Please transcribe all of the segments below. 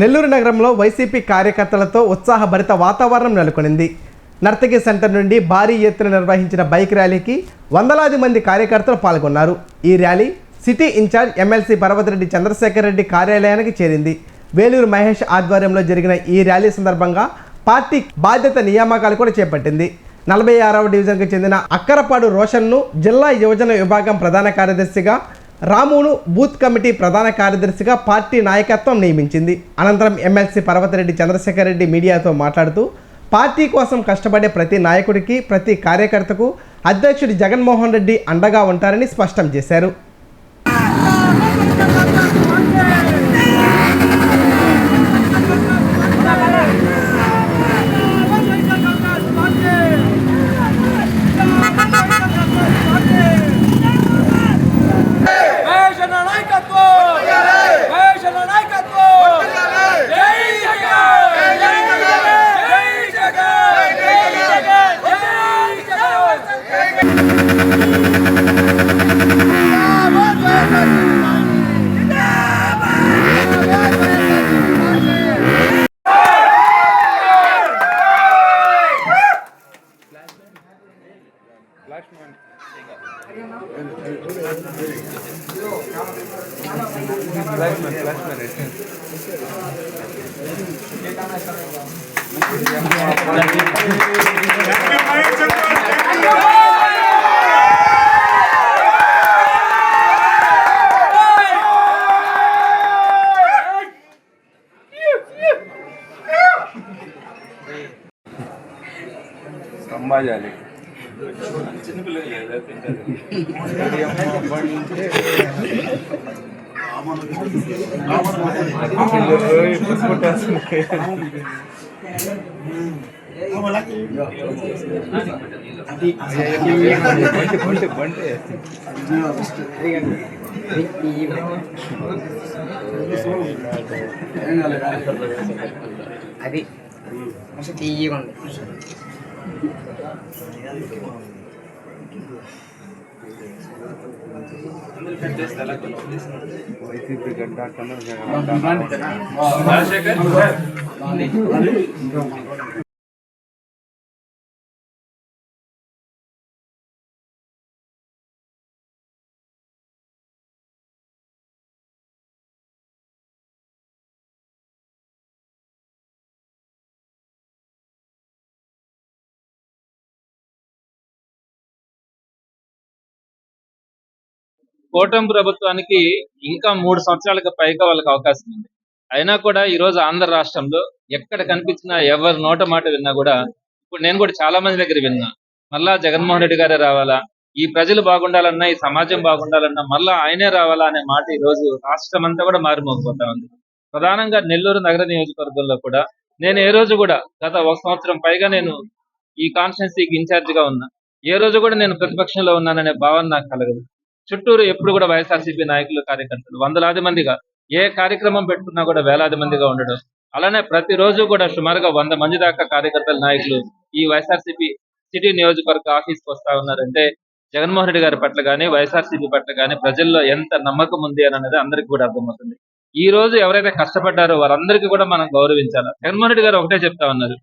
నెల్లూరు నగరంలో వైసీపీ కార్యకర్తలతో ఉత్సాహభరిత వాతావరణం నెలకొనింది. నర్తకి సెంటర్ నుండి భారీ ఎత్తున నిర్వహించిన బైక్ ర్యాలీకి వందలాది మంది కార్యకర్తలు పాల్గొన్నారు. ఈ rally city in-charge MLC Parvathireddy Chandrasekhar Reddy కార్యాలయానికి చేరింది. వేలూరు మహేష్ ఆధ్వర్యంలో జరిగిన ఈ ర్యాలీ సందర్భంగా పార్టీ బాధ్యత నియామకాలు కూడా చేపట్టింది. నలభై ఆరవ డివిజన్కి చెందిన అక్కరపాడు రోషన్ను జిల్లా యువజన విభాగం ప్రధాన కార్యదర్శిగా రామును బూత్ కమిటీ ప్రధాన కార్యదర్శిగా పార్టీ నాయకత్వం నియమించింది. అనంతరం ఎమ్మెల్సీ పర్వతిరెడ్డి చంద్రశేఖర్ రెడ్డి మీడియాతో మాట్లాడుతూ పార్టీ కోసం కష్టపడే ప్రతి నాయకుడికి ప్రతి కార్యకర్తకు అధ్యక్షుడు జగన్మోహన్ రెడ్డి అండగా ఉంటారని స్పష్టం చేశారు. సంభాజాలి బంటి బంటి అది తీయగా ఉంది వైసీపీ గడ్డ కన్నా కూటమి ప్రభుత్వానికి ఇంకా మూడు సంవత్సరాలకు పైగా వాళ్ళకి అవకాశం ఉంది. అయినా కూడా ఈ రోజు ఆంధ్ర రాష్ట్రంలో ఎక్కడ కనిపించినా ఎవరి నోట మాట విన్నా కూడా ఇప్పుడు నేను కూడా చాలా మంది దగ్గర విన్నా మళ్ళా జగన్మోహన్ రెడ్డి గారే రావాలా? ఈ ప్రజలు బాగుండాలన్నా ఈ సమాజం బాగుండాలన్నా మళ్ళా ఆయనే రావాలా అనే మాట ఈ రోజు రాష్ట్రం అంతా కూడా మారిమోగిపోతా ఉంది. ప్రధానంగా నెల్లూరు నగర నియోజకవర్గంలో కూడా నేను ఏ రోజు కూడా గత ఒక సంవత్సరం పైగా నేను ఈ కాన్స్టిట్యున్సీకి ఇన్ఛార్జ్గా ఉన్నా. ఏ రోజు కూడా నేను ప్రతిపక్షంలో ఉన్నాననే భావన నాకు కలగదు. చుట్టూరు ఎప్పుడు కూడా వైఎస్ఆర్సీపీ నాయకులు కార్యకర్తలు. వందలాది మందిగా ఏ కార్యక్రమం పెట్టుకున్నా కూడా వేలాది మందిగా ఉండడం. అలానే ప్రతిరోజు కూడా సుమారుగా వంద మంది దాకా కార్యకర్తల నాయకులు ఈ వైఎస్ఆర్సీపీ సిటీ నియోజకవర్గ ఆఫీస్కి వస్తా ఉన్నారంటే జగన్మోహన్ రెడ్డి గారి పట్ల కానీ వైఎస్ఆర్సీపీ పట్ల కానీ ప్రజల్లో ఎంత నమ్మకం ఉంది అని అనేది అందరికీ కూడా అర్థమవుతుంది. ఈ రోజు ఎవరైతే కష్టపడ్డారో వారందరికీ కూడా మనం గౌరవించాలి? జగన్మోహన్ రెడ్డి గారు ఒకటే చెప్తా ఉన్నారు.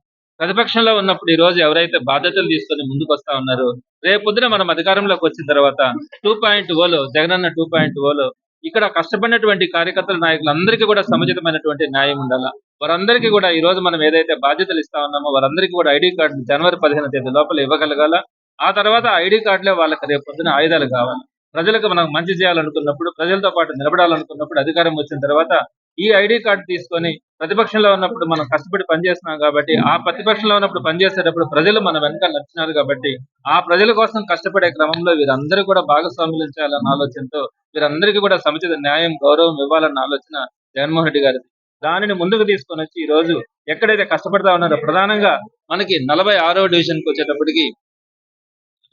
ప్రతిపక్షంలో ఉన్నప్పుడు ఈ రోజు ఎవరైతే బాధ్యతలు తీసుకొని ముందుకు వస్తా ఉన్నారో రేపొద్దున మనం అధికారంలోకి వచ్చిన తర్వాత టూ పాయింట్ ఓలో జగనన్న టూ పాయింట్ ఓలో ఇక్కడ కష్టపడినటువంటి కార్యకర్తల నాయకులందరికీ కూడా సముచితమైనటువంటి న్యాయం ఉండాల? వారందరికీ కూడా ఈ రోజు మనం ఏదైతే బాధ్యతలు ఇస్తా ఉన్నామో వారందరికీ కూడా ఐడి కార్డు జనవరి పదిహేను తేదీ లోపల ఇవ్వగలగాల? ఆ తర్వాత ఐడి కార్డులే వాళ్ళకి రేపు పొద్దున ఆయుధాలు కావాలి. ప్రజలకు మనం మంచి చేయాలనుకున్నప్పుడు ప్రజలతో పాటు నిలబడాలనుకున్నప్పుడు అధికారం వచ్చిన తర్వాత ఈ ఐడి కార్డు తీసుకొని ప్రతిపక్షంలో ఉన్నప్పుడు మనం కష్టపడి పనిచేస్తున్నాం కాబట్టి ఆ ప్రతిపక్షంలో ఉన్నప్పుడు పనిచేసేటప్పుడు ప్రజలు మన వెనక నచ్చినారు కాబట్టి ఆ ప్రజల కోసం కష్టపడే క్రమంలో వీరందరూ కూడా భాగస్వాములు చేయాలన్న ఆలోచనతో వీరందరికీ కూడా సముచిత న్యాయం గౌరవం ఇవ్వాలన్న ఆలోచన జగన్మోహన్ రెడ్డి గారిది. దానిని ముందుకు తీసుకొని వచ్చి ఈ రోజు ఎక్కడైతే కష్టపడతా ఉన్నారో ప్రధానంగా మనకి నలభై ఆరో డివిజన్కి వచ్చేటప్పటికి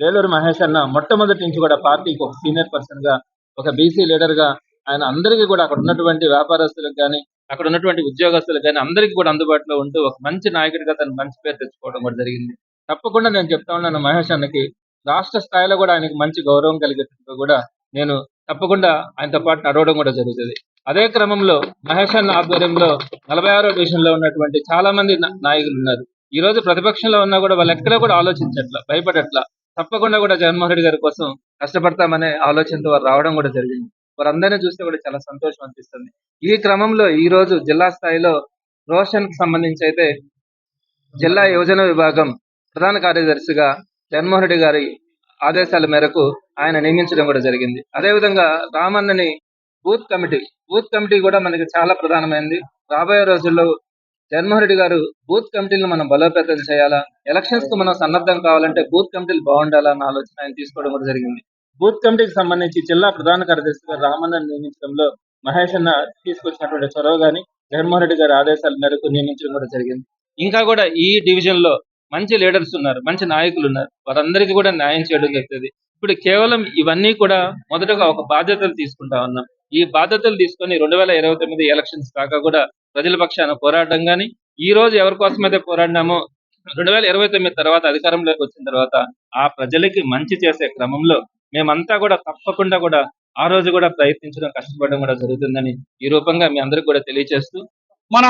వేలూరు మహేష్ అన్న మొట్టమొదటి నుంచి కూడా పార్టీకి ఒక సీనియర్ పర్సన్గా ఒక బీసీ లీడర్గా ఆయన అందరికీ కూడా అక్కడ ఉన్నటువంటి వ్యాపారస్తులకు కానీ అక్కడ ఉన్నటువంటి ఉద్యోగస్తులకు కానీ అందరికీ కూడా అందుబాటులో ఉంటూ ఒక మంచి నాయకుడిగా తన మంచి పేరు తెచ్చుకోవడం కూడా జరిగింది. తప్పకుండా నేను చెప్తా ఉన్నాను మహేష్ అన్నకి రాష్ట్ర స్థాయిలో కూడా ఆయనకి మంచి గౌరవం కలిగేటట్టు కూడా నేను తప్పకుండా ఆయనతో పాటు నడవడం కూడా జరుగుతుంది. అదే క్రమంలో మహేష్ అన్న ఆధ్వర్యంలో నలభై ఆరో డివిజన్లో ఉన్నటువంటి చాలా మంది నాయకులు ఉన్నారు. ఈ రోజు ప్రతిపక్షంలో ఉన్నా కూడా వాళ్ళు ఎక్కడ కూడా ఆలోచించట్లా భయపడట్లా. తప్పకుండా కూడా జగన్మోహన్ రెడ్డి గారి కోసం కష్టపడతామనే ఆలోచనతో వారు రావడం కూడా జరిగింది. వారందరినీ చూస్తే కూడా చాలా సంతోషం అనిపిస్తుంది. ఈ క్రమంలో ఈ రోజు జిల్లా స్థాయిలో రోషన్కి సంబంధించి అయితే జిల్లా యువజన విభాగం ప్రధాన కార్యదర్శిగా జగన్మోహన్ రెడ్డి గారి ఆదేశాల మేరకు ఆయన నియమించడం కూడా జరిగింది. అదేవిధంగా రామన్నని బూత్ కమిటీ బూత్ కమిటీ కూడా మనకి చాలా ప్రధానమైంది. రాబోయే రోజుల్లో జగన్మోహన్ రెడ్డి గారు బూత్ కమిటీలను మనం బలోపేతం చేయాలా? ఎలక్షన్స్కు మనం సన్నద్ధం కావాలంటే బూత్ కమిటీలు బాగుండాలా అన్న ఆలోచన ఆయన తీసుకోవడం కూడా జరిగింది. బూత్ కమిటీకి సంబంధించి జిల్లా ప్రధాన కార్యదర్శిగా రామన్నని నియమించడంలో మహేష్ అన్న తీసుకొచ్చినటువంటి చొరవ గాని జగన్మోహన్ రెడ్డి గారి ఆదేశాల మేరకు నియమించడం కూడా జరిగింది. ఇంకా కూడా ఈ డివిజన్లో మంచి లీడర్స్ ఉన్నారు మంచి నాయకులు ఉన్నారు. వారందరికీ కూడా న్యాయం చేయడం జరుగుతుంది. ఇప్పుడు కేవలం ఇవన్నీ కూడా మొదటగా ఒక బాధ్యతలు తీసుకుంటా ఉన్నాం. ఈ బాధ్యతలు తీసుకొని రెండు వేల ఇరవై తొమ్మిది ఎలక్షన్స్ దాకా కూడా ప్రజల పక్షాన పోరాడడం కానీ ఈ రోజు ఎవరి కోసమైతే పోరాడినామో రెండు వేల ఇరవై తొమ్మిది తర్వాత అధికారంలోకి వచ్చిన తర్వాత ఆ ప్రజలకి మంచి చేసే క్రమంలో మేమంతా కూడా తప్పకుండా కూడా ఆ రోజు కూడా ప్రయత్నించడం కష్టపడడం కూడా జరుగుతుందని ఈ రూపంగా మీ అందరికి కూడా తెలియజేస్తూ మన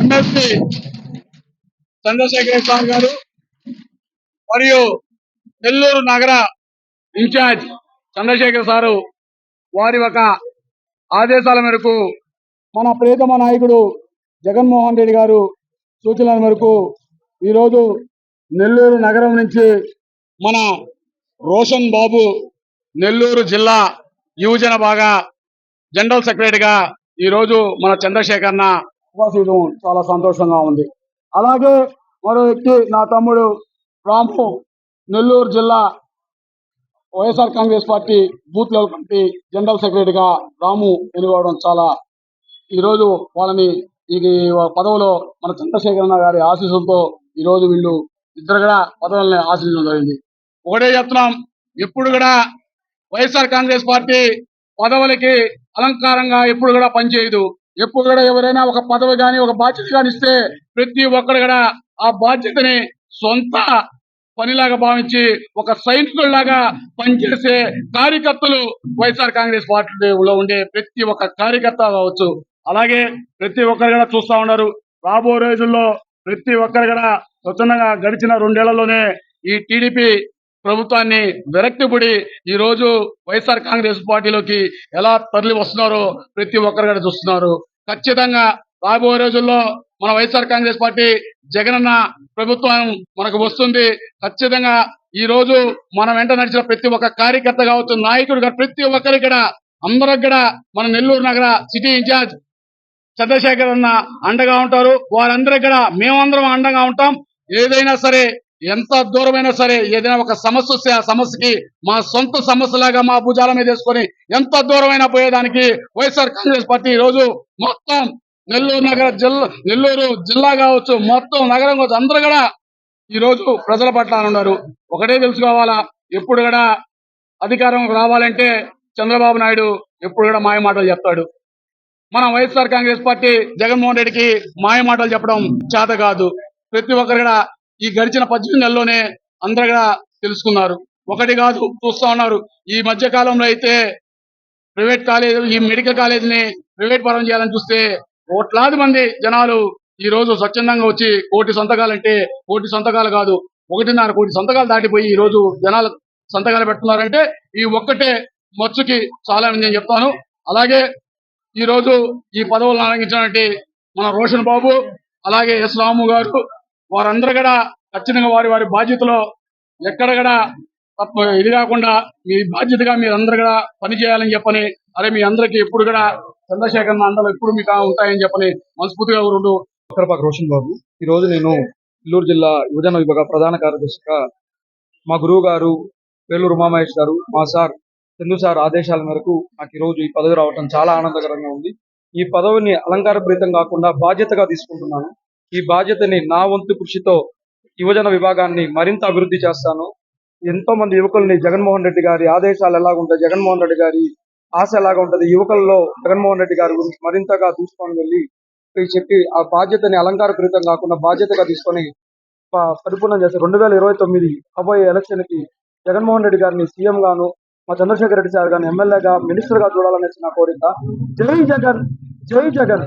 ఎమ్మెల్సీ చంద్రశేఖర స్వామి గారు మరియు నెల్లూరు నగర ఇన్ఛార్జ్ చంద్రశేఖర్ సారు వారి ఒక ఆదేశాల మేరకు మన ప్రియతమ నాయకుడు జగన్మోహన్ రెడ్డి గారు సూచనల మేరకు ఈరోజు నెల్లూరు నగరం నుంచి మన రోషన్ బాబు నెల్లూరు జిల్లా యువజన బాగా జనరల్ సెక్రటరీగా ఈ రోజు మన చంద్రశేఖర్న ఉపస్థితం చాలా సంతోషంగా ఉంది. అలాగే మరో వ్యక్తి నా తమ్ముడు రాము నెల్లూరు జిల్లా YSR Congress party booth level committee general సెక్రటరీగా రాము ఎన్నుకోవడం చాలా ఈరోజు వాళ్ళని ఈ పదవిలో మన చంద్రశేఖరన్న గారి ఆశీస్సులతో ఈరోజు వీళ్ళు ఇద్దరు కూడా పదవుల్ని ఆశించడం జరిగింది. ఒకటే చెప్తున్నాం. ఎప్పుడు కూడా వైఎస్ఆర్ కాంగ్రెస్ పార్టీ పదవులకి అలంకారంగా ఎప్పుడు కూడా పనిచేయదు. ఎప్పుడు కూడా ఎవరైనా ఒక పదవి కానీ ఒక బాధ్యత కానీ ఇస్తే ప్రతి ఒక్కరు కూడా ఆ బాధ్యతని సొంత పనిలాగా భావించి ఒక సైనికుల్లాగా పనిచేసే కార్యకర్తలు వైఎస్ఆర్ కాంగ్రెస్ పార్టీలో ఉండే ప్రతి ఒక్క కార్యకర్త కావచ్చు. అలాగే ప్రతి ఒక్కరు కూడా చూస్తా ఉన్నారు. రాబో రోజుల్లో ప్రతి ఒక్కరు కూడా స్వచ్ఛందంగా గడిచిన రెండేళ్ళలోనే ఈ టీడీపీ ప్రభుత్వాన్ని విరక్తిపడి ఈ రోజు వైఎస్ఆర్ కాంగ్రెస్ పార్టీలోకి ఎలా తరలి వస్తున్నారో ప్రతి ఒక్కరు కూడా చూస్తున్నారు. ఖచ్చితంగా రాబోయే రోజుల్లో మన వైఎస్ఆర్ కాంగ్రెస్ పార్టీ జగనన్న ప్రభుత్వం మనకు వస్తుంది. ఖచ్చితంగా ఈ రోజు మన వెంట నడిచిన ప్రతి ఒక్క కార్యకర్త కావచ్చు నాయకుడు ప్రతి ఒక్కరి కూడా అందరికి కూడా మన నెల్లూరు నగర సిటీ ఇన్ఛార్జ్ చంద్రశేఖర్ అన్న అండగా ఉంటారు. వారందరూ కూడా మేమందరం అండగా ఉంటాం. ఏదైనా సరే ఎంత దూరమైనా సరే ఏదైనా ఒక సమస్య వస్తే ఆ సమస్యకి మా సొంత సమస్యలాగా మా భుజాల మీద వేసుకొని ఎంత దూరమైనా పోయేదానికి వైఎస్ఆర్ కాంగ్రెస్ పార్టీ ఈ రోజు మొత్తం నెల్లూరు నగర జిల్లా నెల్లూరు జిల్లా కావచ్చు మొత్తం నగరం కావచ్చు అందరూ కూడా ఈ రోజు ప్రజల పట్ల ఉన్నారు. ఒకటే తెలుసుకోవాలా ఎప్పుడు కూడా అధికారం రావాలంటే చంద్రబాబు నాయుడు ఎప్పుడు కూడా మాయ మాటలు చెప్తాడు. మన వైఎస్ఆర్ కాంగ్రెస్ పార్టీ జగన్మోహన్ రెడ్డికి మాయ మాటలు చెప్పడం చేత కాదు. ప్రతి ఒక్కరు కూడా ఈ గడిచిన పద్దెనిమిది నెలల్లోనే అందరూ తెలుసుకున్నారు. ఒకటి కాదు చూస్తా ఉన్నారు. ఈ మధ్య కాలంలో అయితే ప్రైవేట్ కాలేజ్ ఈ మెడికల్ కాలేజీని ప్రైవేట్ పరం చేయాలని చూస్తే కోట్లాది మంది జనాలు ఈ రోజు స్వచ్ఛందంగా వచ్చి కోటి సంతకాలంటే కోటి సంతకాలు కాదు ఒకటిన్నర కోటి సంతకాలు దాటిపోయి ఈ రోజు జనాలు సంతకాలు పెడుతున్నారంటే ఈ ఒక్కటే మచ్చుకి చాలా మంది నేను చెప్తాను. అలాగే ఈ రోజు ఈ పదవులను అలంకించినటువంటి మన రోషన్ బాబు అలాగే ఎస్ రాము గారు వారందరూ కూడా ఖచ్చితంగా వారి వారి బాధ్యతలో ఎక్కడ కూడా తప్ప ఇది కాకుండా మీ బాధ్యతగా మీరందరూ కూడా పనిచేయాలని చెప్పని అరే మీ అందరికీ ఎప్పుడు కూడా చంద్రశేఖర్ అందరూ ఎప్పుడు మీకు ఉంటాయని చెప్పని మనస్ఫూర్తిగా రెండు ఉత్తరపాక రోషన్ బాబు. ఈ రోజు నేను నెల్లూరు జిల్లా యువజన విభాగ ప్రధాన కార్యదర్శిగా మా గురువు గారు వేలూరు ఉమామహేష్ గారు మా సార్ చందు సార్ ఆదేశాల మేరకు నాకు ఈరోజు రోజు ఈ పదవి రావటం చాలా ఆనందకరంగా ఉంది. ఈ పదవిని అలంకారభరితం కాకుండా బాధ్యతగా తీసుకుంటున్నాను. ఈ బాధ్యతని నా వంతు కృషితో యువజన విభాగాన్ని మరింత అభివృద్ధి చేస్తాను. ఎంతో మంది యువకుల్ని జగన్మోహన్ రెడ్డి గారి ఆదేశాలు ఎలాగుంటాయి జగన్మోహన్ రెడ్డి గారి ఆశ ఎలాగ ఉంటది యువకుల్లో జగన్మోహన్ రెడ్డి గారి గురించి మరింతగా తీసుకొని వెళ్ళి చెప్పి ఆ బాధ్యతని అలంకారకృతం కాకుండా బాధ్యతగా తీసుకొని పరిపూర్ణం చేస్తారు రెండు వేల ఇరవై తొమ్మిది అబోయే ఎలక్షన్కి జగన్మోహన్ రెడ్డి గారిని సీఎం గాను మా చంద్రశేఖర్ రెడ్డి సార్ గారిని ఎమ్మెల్యేగా మినిస్టర్గా చూడాలనేసి నా కోరిక. జై జగన్! జై జగన్!